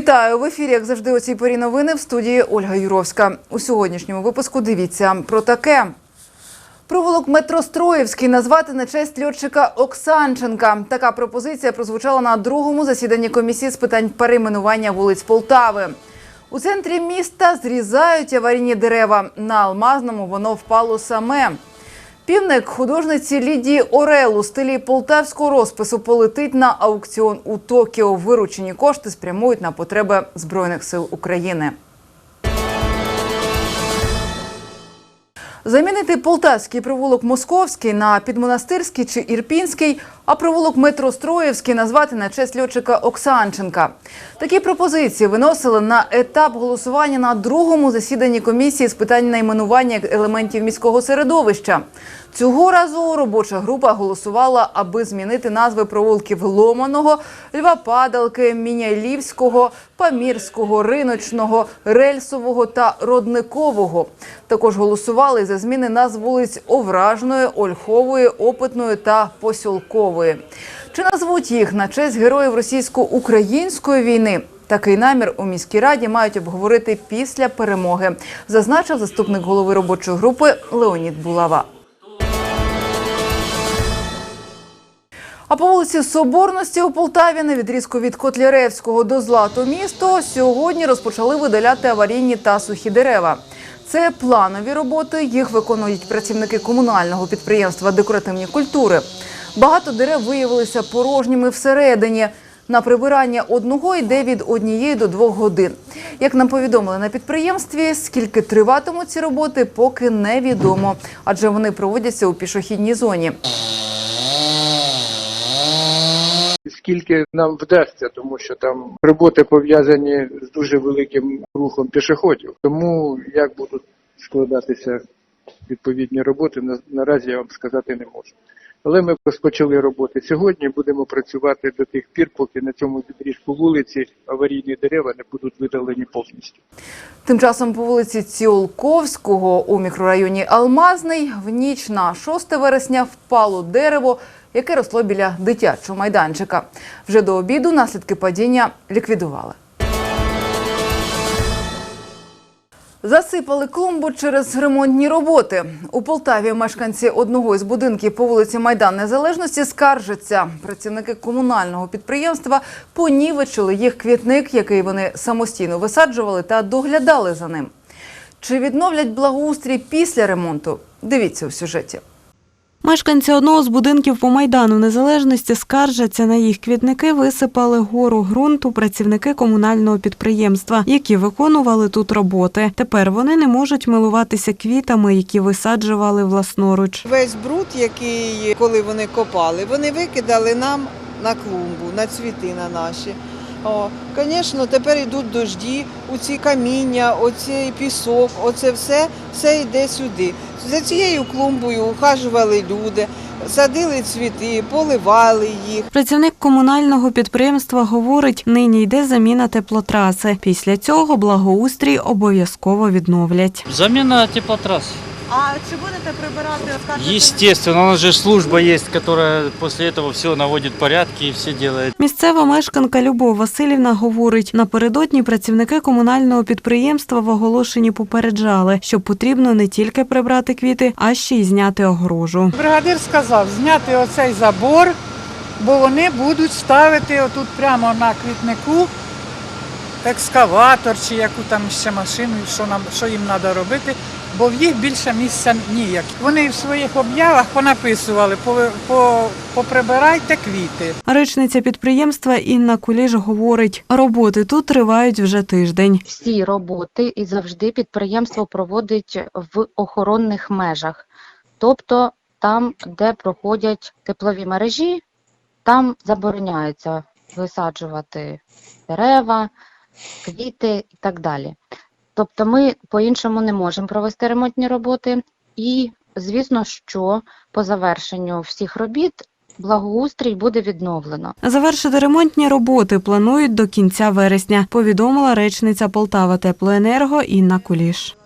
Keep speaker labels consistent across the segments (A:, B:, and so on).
A: Вітаю в ефірі, як завжди, у цій порі новини в студії Ольга Юровська. У сьогоднішньому випуску дивіться про таке. Провулок Метростроївський назвати на честь льотчика Оксанченка. Така пропозиція прозвучала на другому засіданні комісії з питань перейменування вулиць Полтави. У центрі міста зрізають аварійні дерева. На алмазному воно впало саме. Півник художниці Лідії Орел у стилі полтавського розпису полетить на аукціон у Токіо. Виручені кошти спрямують на потреби збройних сил України. Замінити полтавський провулок Московський на підмонастирський чи Ірпінський, а провулок Метростроївський назвати на честь льотчика Оксанченка. Такі пропозиції виносили на етап голосування на другому засіданні комісії з питань найменування елементів міського середовища. Цього разу робоча група голосувала, аби змінити назви провулків Ломаного, Льва Падалки, Міняйлівського, Памірського, Риночного, Рельсового та Родникового. Також голосували за зміни назв вулиць Овражної, Ольхової, Опитної та Посілкової. Чи назвуть їх на честь героїв російсько-української війни? Такий намір у міській раді мають обговорити після перемоги, зазначив заступник голови робочої групи Леонід Булава. А по вулиці Соборності у Полтаві на відрізку від Котляревського до Златомісто сьогодні розпочали видаляти аварійні та сухі дерева. Це планові роботи. Їх виконують працівники комунального підприємства декоративні культури. Багато дерев виявилися порожніми всередині. На прибирання одного йде від однієї до двох годин. Як нам повідомили на підприємстві, скільки триватимуть ці роботи, поки невідомо, адже вони проводяться у пішохідній зоні.
B: Скільки нам вдасться, тому що там роботи пов'язані з дуже великим рухом пішоходів. Тому як будуть складатися відповідні роботи, на- наразі я вам сказати не можу. Але ми розпочали роботи сьогодні. Будемо працювати до тих пір, поки на цьому відрізку вулиці аварійні дерева не будуть видалені повністю.
A: Тим часом по вулиці Ціолковського у мікрорайоні Алмазний в ніч на 6 вересня впало дерево, яке росло біля дитячого майданчика. Вже до обіду наслідки падіння ліквідували. Засипали клумбу через ремонтні роботи. У Полтаві мешканці одного із будинків по вулиці Майдан Незалежності скаржаться. Працівники комунального підприємства понівечили їх квітник, який вони самостійно висаджували та доглядали за ним. Чи відновлять благоустрій після ремонту? Дивіться у сюжеті.
C: Мешканці одного з будинків по Майдану Незалежності скаржаться на їх квітники, висипали гору ґрунту працівники комунального підприємства, які виконували тут роботи. Тепер вони не можуть милуватися квітами, які висаджували власноруч.
D: Весь бруд, який коли вони копали, вони викидали нам на клумбу, на цвіти на наші. О, звісно, тепер йдуть дожді, у ці каміння, оцей пісок, оце все, все йде сюди. За цією клумбою ухажували люди, садили цвіти, поливали їх.
C: Працівник комунального підприємства говорить, нині йде заміна теплотраси. Після цього благоустрій обов'язково відновлять.
E: Замена теплотрасс.
D: А чи будете прибирати
E: Естественно, у нас же служба есть, которая после этого все наводит порядки и все делает.
C: Місцева мешканка Любов Васильівна говорить, напередодні працівники комунального підприємства в оголошенні попереджали, що потрібно не тільки прибрати квіти, а ще й зняти огорожу.
F: Бригадир сказав зняти оцей забор, бо вони будуть ставити отут прямо на квітнику екскаватор чи яку там ще машину, що нам що їм треба робити, бо в їх більше місця ніяк. Вони в своїх об'явах понаписували, по, по, поприбирайте квіти.
C: Речниця підприємства Інна Куліш говорить, роботи тут тривають вже тиждень.
G: всі роботи і завжди підприємство проводить в охоронних межах. Тобто там, де проходять теплові мережі, там забороняється висаджувати дерева, квіти і так далі. Тобто ми по-іншому не можемо провести ремонтні роботи. І, звісно, що по завершенню всіх робіт благоустрій буде відновлено.
C: Завершити ремонтні роботи планують до кінця вересня, повідомила речниця Полтава Теплоенерго Інна Куліш.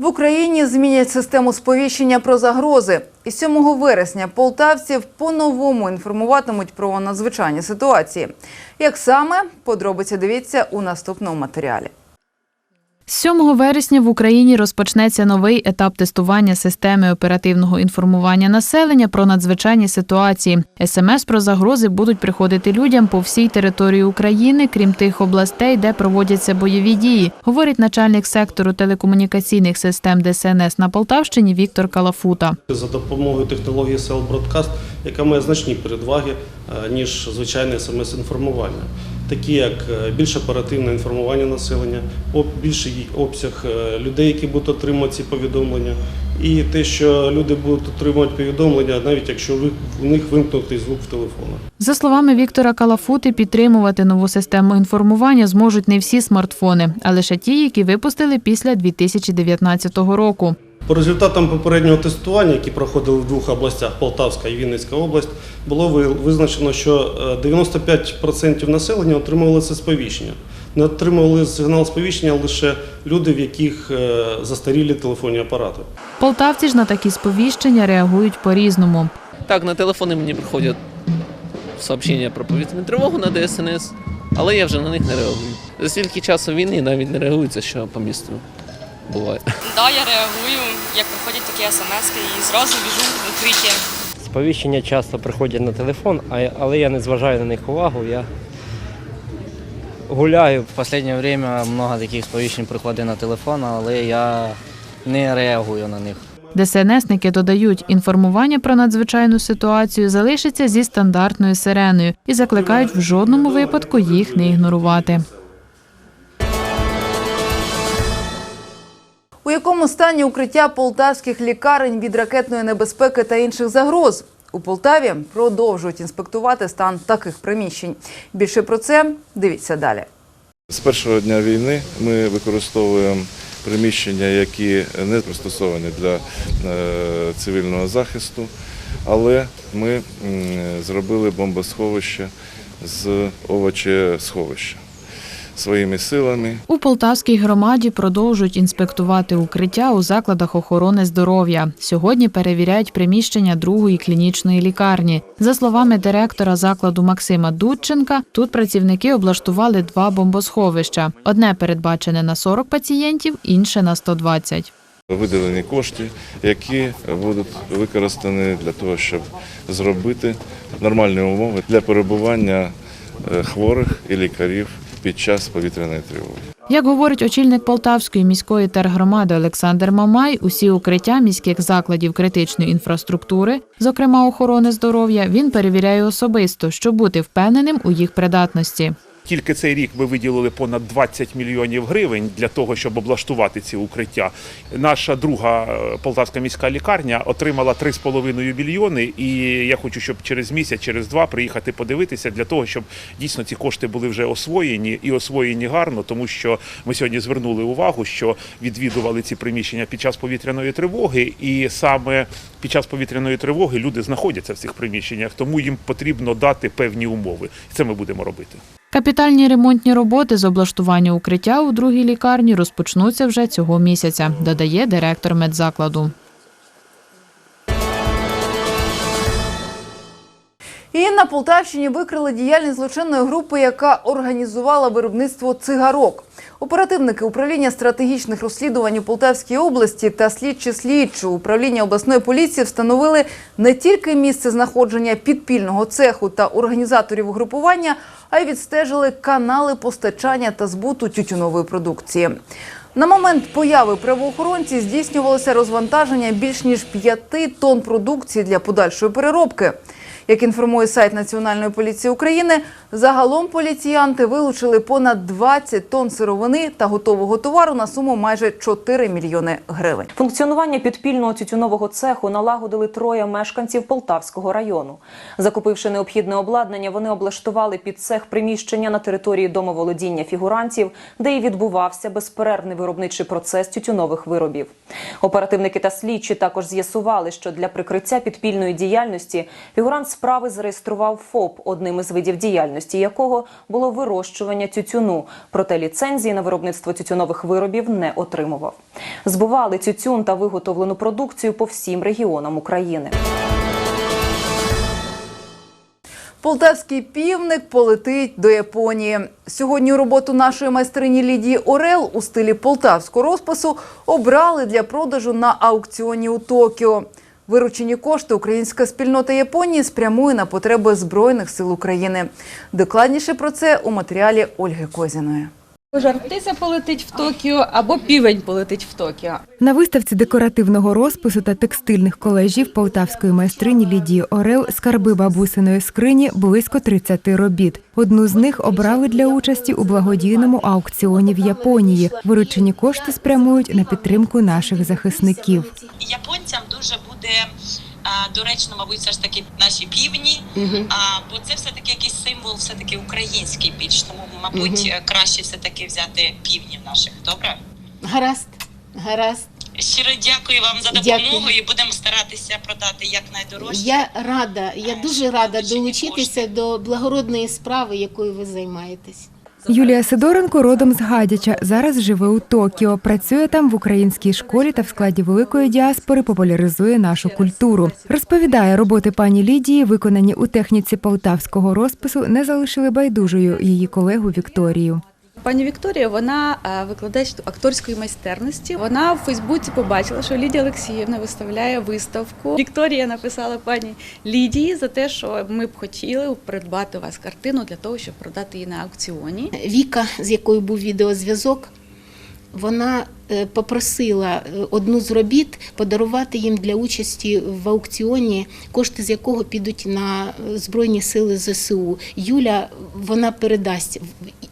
A: В Україні змінять систему сповіщення про загрози. І 7 вересня полтавців по-новому інформуватимуть про надзвичайні ситуації. Як саме подробиці дивіться у наступному матеріалі.
H: З 7 вересня в Україні розпочнеться новий етап тестування системи оперативного інформування населення про надзвичайні ситуації. СМС про загрози будуть приходити людям по всій території України, крім тих областей, де проводяться бойові дії, говорить начальник сектору телекомунікаційних систем ДСНС на Полтавщині Віктор Калафута.
I: за допомогою технології Cell Broadcast, яка має значні переваги, е, ніж звичайне смс-інформування, такі як е, більш оперативне інформування населення, більший обсяг е, людей, які будуть отримувати ці повідомлення, і те, що люди будуть отримувати повідомлення, навіть якщо у них вимкнутий звук в телефонах.
H: За словами Віктора Калафути, підтримувати нову систему інформування зможуть не всі смартфони, а лише ті, які випустили після 2019 року.
I: По результатам попереднього тестування, які проходили в двох областях Полтавська і Вінницька область, було визначено, що е, 95% населення отримували це сповіщення. Не отримували сигнал сповіщення лише люди, в яких е, застарілі телефонні апарати.
H: Полтавці ж на такі сповіщення реагують по-різному.
J: Так, на телефони мені приходять сообщення про повітряну тривогу на ДСНС, але я вже на них не реагую. За стільки часу війни навіть не реагується, що по місту буває.
K: Да, я реагую, як приходять такі смс і зразу біжу в укриття.
L: Сповіщення часто приходять на телефон, але я не зважаю на них увагу. Я гуляю.
J: В останнє время багато таких сповіщень приходить на телефон, але я не реагую на них.
H: ДСНСники додають, інформування про надзвичайну ситуацію залишиться зі стандартною сиреною і закликають в жодному випадку їх не ігнорувати.
A: У якому стані укриття полтавських лікарень від ракетної небезпеки та інших загроз? У Полтаві продовжують інспектувати стан таких приміщень. Більше про це дивіться далі.
M: З першого дня війни ми використовуємо приміщення, які не пристосовані для е, цивільного захисту, але ми зробили бомбосховище з овочесховища своїми силами.
H: У Полтавській громаді продовжують інспектувати укриття у закладах охорони здоров'я. Сьогодні перевіряють приміщення другої клінічної лікарні. За словами директора закладу Максима Дудченка, тут працівники облаштували два бомбосховища: одне передбачене на 40 пацієнтів, інше на 120.
M: Виділені кошти, які будуть використані для того, щоб зробити нормальні умови для перебування е, хворих і лікарів під час повітряної тривоги.
H: Як говорить очільник Полтавської міської тергромади Олександр Мамай, усі укриття міських закладів критичної інфраструктури, зокрема охорони здоров'я, він перевіряє особисто, щоб бути впевненим у їх придатності.
N: Тільки цей рік ми виділили понад 20 мільйонів гривень для того, щоб облаштувати ці укриття. Наша друга е, полтавська міська лікарня отримала 3,5 мільйони. І я хочу, щоб через місяць, через два приїхати подивитися для того, щоб дійсно ці кошти були вже освоєні і освоєні гарно, тому що ми сьогодні звернули увагу, що відвідували ці приміщення під час повітряної тривоги, і саме під час повітряної тривоги люди знаходяться в цих приміщеннях, тому їм потрібно дати певні умови. Це ми будемо робити.
H: Капітальні ремонтні роботи з облаштування укриття у другій лікарні розпочнуться вже цього місяця, додає директор медзакладу.
A: І на Полтавщині викрили діяльність злочинної групи, яка організувала виробництво цигарок. Оперативники управління стратегічних розслідувань у Полтавській області та слідчі слідчі управління обласної поліції встановили не тільки місце знаходження підпільного цеху та організаторів угрупування, а й відстежили канали постачання та збуту тютюнової продукції. На момент появи правоохоронці здійснювалося розвантаження більш ніж п'яти тонн продукції для подальшої переробки. Як інформує сайт Національної поліції України, загалом поліціянти вилучили понад 20 тонн сировини та готового товару на суму майже 4 мільйони гривень.
O: Функціонування підпільного тютюнового цеху налагодили троє мешканців Полтавського району. Закупивши необхідне обладнання, вони облаштували під цех приміщення на території домоволодіння фігурантів, де і відбувався безперервний виробничий процес тютюнових виробів. Оперативники та слідчі також з'ясували, що для прикриття підпільної діяльності фігурант справи зареєстрував ФОП одним із видів діяльності. Діяльності якого було вирощування тютюну, проте ліцензії на виробництво тютюнових виробів не отримував. Збували тютюн та виготовлену продукцію по всім регіонам України.
A: Полтавський півник полетить до Японії. Сьогодні роботу нашої майстрині Лідії Орел у стилі полтавського розпису обрали для продажу на аукціоні у Токіо. Виручені кошти українська спільнота Японії спрямує на потреби Збройних сил України. Докладніше про це у матеріалі Ольги Козіної.
P: Жартиця полетить в Токіо або півень полетить в Токіо.
Q: На виставці декоративного розпису та текстильних колежів полтавської майстрині Лідії Орел скарби бабусиної скрині близько 30 робіт. Одну з них обрали для участі у благодійному аукціоні в Японії. Виручені кошти спрямують на підтримку наших захисників.
R: японцям дуже а, доречно, мабуть, все ж таки наші півні, а, бо це все таки якийсь символ, все таки український більш. Тому, мабуть,
S: Мгм.
R: краще все таки взяти півнів наших. Добре?
S: Гаразд, гаразд.
R: Щиро дякую вам за
S: Дякую.
R: допомогу і будемо старатися продати якнайдорожче.
S: Я рада, я дуже рада долучитися до благородної справи, якою ви займаєтесь.
Q: Юлія Сидоренко родом з Гадяча. Зараз живе у Токіо. Працює там в українській школі та в складі великої діаспори популяризує нашу культуру. Розповідає, роботи пані Лідії, виконані у техніці полтавського розпису, не залишили байдужою її колегу Вікторію.
P: Пані Вікторія, вона е, викладач акторської майстерності. Вона в Фейсбуці побачила, що Лідія Олексіївна виставляє виставку. Вікторія написала пані Лідії за те, що ми б хотіли придбати у вас картину для того, щоб продати її на аукціоні.
S: Віка, з якою був відеозв'язок, вона е, попросила е, одну з робіт подарувати їм для участі в аукціоні, кошти з якого підуть на е, Збройні сили ЗСУ. Юля вона передасть.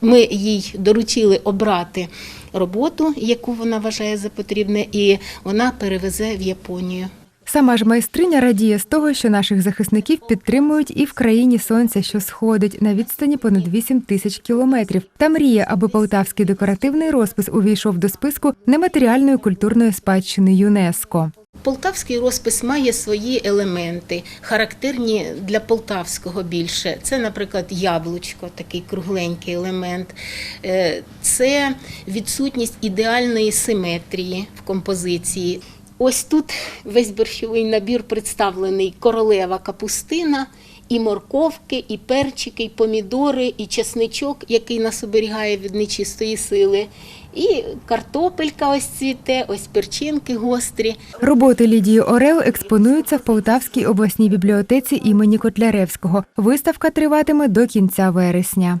S: Ми їй доручили обрати роботу, яку вона вважає за потрібне, і вона перевезе в Японію.
Q: Сама ж майстриня радіє з того, що наших захисників підтримують і в країні сонця, що сходить на відстані понад 8 тисяч кілометрів. Та мріє, аби полтавський декоративний розпис увійшов до списку нематеріальної культурної спадщини ЮНЕСКо.
S: Полтавський розпис має свої елементи, характерні для полтавського більше. Це, наприклад, яблучко, такий кругленький елемент. Е, Це відсутність ідеальної симетрії в композиції. Ось тут весь борщовий набір представлений королева капустина, і морковки, і перчики, і помідори, і чесничок, який нас оберігає від нечистої сили. І картопелька ось цвіте, ось перчинки гострі.
Q: Роботи Лідії Орел експонуються в Полтавській обласній бібліотеці імені Котляревського. Виставка триватиме до кінця вересня.